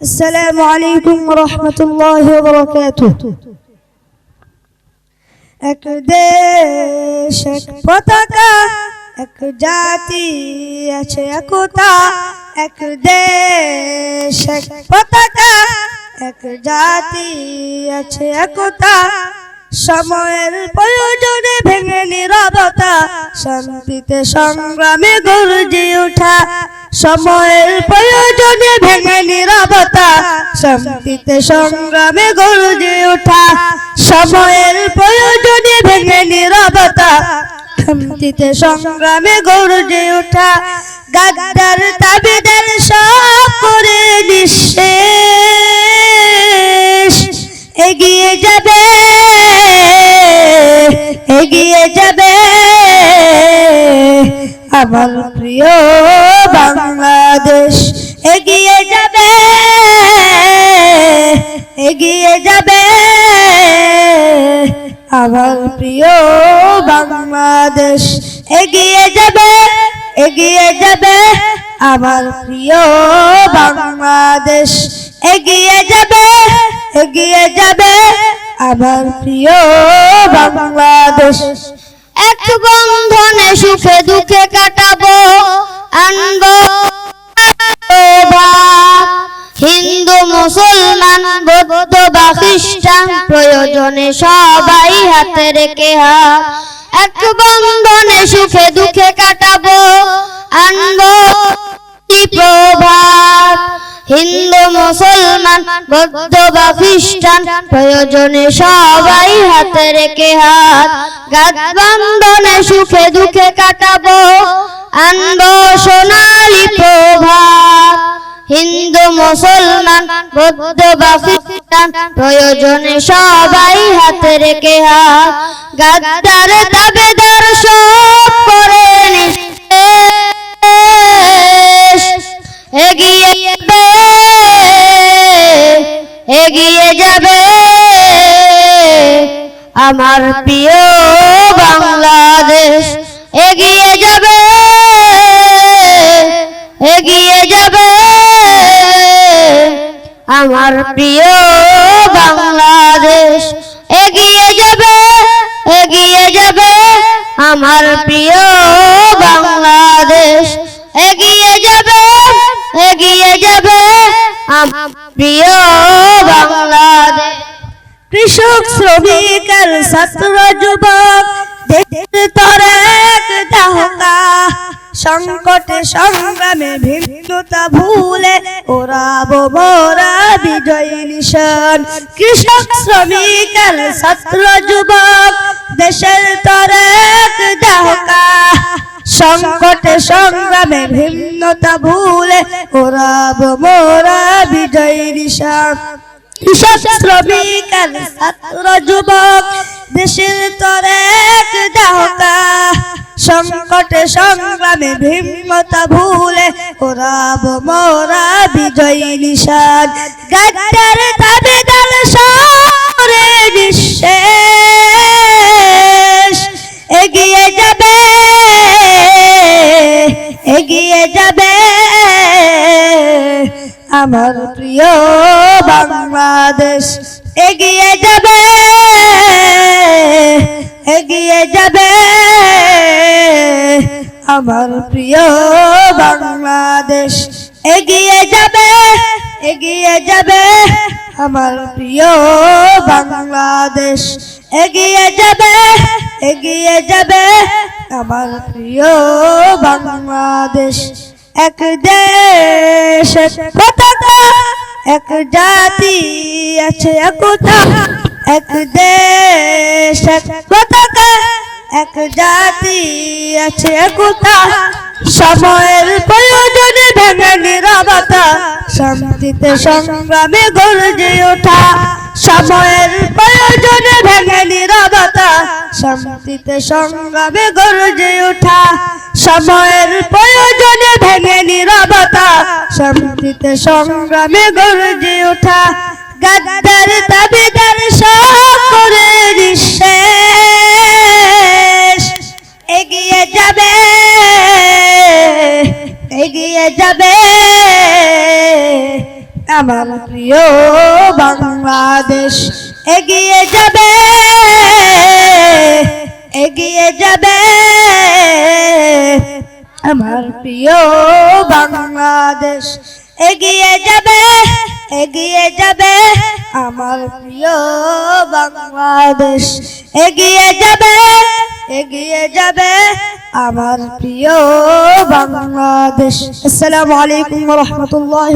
السلام عليكم ورحمة الله وبركاته এক দেশ এক পতাকা এক জাতি আছে একতা এক দেশ এক পতাকা এক জাতি আছে একতা সময়ের প্রয়োজনে ভেঙে নিরবতা শান্তিতে সংগ্রামে গর্জে ওঠা সময়ের প্রয়োজনে ভেঙে নিরবতা, শান্তিতে সংগ্রামে গর্জে ওঠা, সময়ের প্রয়োজনে ভেঙে নিরবতা, শান্তিতে সংগ্রামে গর্জে ওঠা, গাদ্দার তাবিদার সব করে নিঃশেষ। এগিয়ে যাবে এগিয়ে যাবে আমার প্রিয় বাংলাদেশ এগিয়ে যাবে এগিয়ে যাবে। আমার প্রিয় বাংলাদেশ এগিয়ে যাবে এগিয়ে যাবে। আমার প্রিয় বাংলাদেশ এগিয়ে যাবে এগিয়ে যাবে। আমার প্রিয় বাংলাদেশ। এক বন্ধনে সুখে দুঃখে কাটাবো। আনব বা খ্রিস্টান প্রয়োজনে সবাই হাতে রেখে হাত এক বন্ধনে সুখে দুঃখে কাটাবো। প্রভাব? হিন্দু, মুসলমান বৌদ্ধ বা খ্রিস্টান প্রয়োজনে সবাই হাতে রেখে হাত বন্ধনে সুখে দুঃখে প্রয়োজনে সবাই হাতে রেখে হাত গাদ্দার দাবেদার সব করে এগিয়ে যাবে এগিয়ে যাবে। আমার প্রিয় আমার প্রিয় বাংলাদেশ। এগিয়ে যাবে এগিয়ে যাবে আমার প্রিয় বাংলাদেশ। এগিয়ে যাবে এগিয়ে যাবে আমার প্রিয় বাংলাদেশ। কৃষক, শ্রমিক ছাত্র, যুবক, দেশের তরে সংকটে সংগ্রামে ভিন্নতা ভুলে ওরাবো মোরা বিজয় নিশান কৃষক, শ্রমিক ছাত্র, যুবক, দেশের তরে দাহকা। সংকটে সংগ্রামে ভিন্নতা ভুলে ওরাবো মোরা বিজয় নিশান কৃষক, শ্রমিক ছাত্র, যুবক, দেশের তরে সংকটে সংগ্রামে ভিন্নতা ভুলে ওরাব মোরা বিজয়ী নিশান। গাদ্দার দাবিদার সরে নিঃশেষ। এগিয়ে যাবে এগিয়ে যাবে। আমার প্রিয় বাংলাদেশ, এগিয়ে যাবে এগিয়ে যাবে। আমার প্রিয় বাংলাদেশ, এগিয়ে যাবে এগিয়ে যাবে। আমার প্রিয় বাংলাদেশ, এগিয়ে যাবে এগিয়ে যাবে। আমার প্রিয় বাংলাদেশ, এক দেশ পতাকা, এক জাতি আছে একতা। এক দেশ পতাকা এক জাতি আছে একতা সময়ের প্রয়োজনে ভেঙে নিরবতা, শান্তিতে সংগ্রামে গর্জে ওঠা। সময়ের প্রয়োজনে ভেঙে নিরবতা, শান্তিতে সংগ্রামে গর্জে ওঠা। সময়ের প্রয়োজনে ভেঙে নিরবতা, শান্তিতে সংগ্রামে গর্জে ওঠা। গাদ্দার দাবিদার সব আমার প্রিয় বাংলাদেশ, এগিয়ে যাবে এগিয়ে যাবে। আমার প্রিয় বাংলাদেশ, এগিয়ে যাবে এগিয়ে যাবে। আমার প্রিয় বাংলাদেশ, এগিয়ে যাবে এগিয়ে যাবে। আমার প্রিয় বাংলাদেশ, আসসালামু আলাইকুম রহমতুল্লাহ